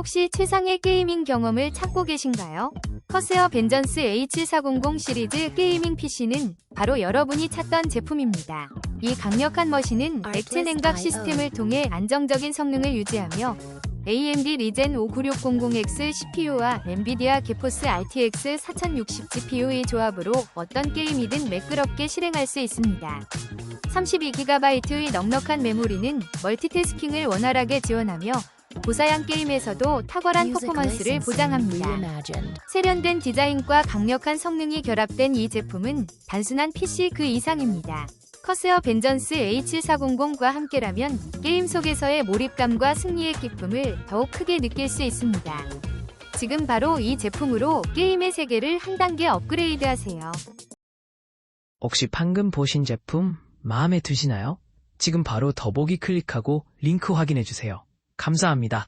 혹시 최상의 게이밍 경험을 찾고 계신가요? 커세어 벤전스 H400 시리즈 게이밍 PC는 바로 여러분이 찾던 제품입니다. 이 강력한 머신은 액체 냉각 시스템을 통해 안정적인 성능을 유지하며 AMD 리젠 59600X CPU와 엔비디아 게포스 RTX 4060 GPU의 조합으로 어떤 게임이든 매끄럽게 실행할 수 있습니다. 32GB의 넉넉한 메모리는 멀티태스킹을 원활하게 지원하며 고사양 게임에서도 탁월한 퍼포먼스를 보장합니다. 세련된 디자인과 강력한 성능이 결합된 이 제품은 단순한 PC 그 이상입니다. 커세어 벤전스 H400과 함께라면 게임 속에서의 몰입감과 승리의 기쁨을 더욱 크게 느낄 수 있습니다. 지금 바로 이 제품으로 게임의 세계를 한 단계 업그레이드 하세요. 혹시 방금 보신 제품 마음에 드시나요? 지금 바로 더보기 클릭하고 링크 확인해 주세요. 감사합니다.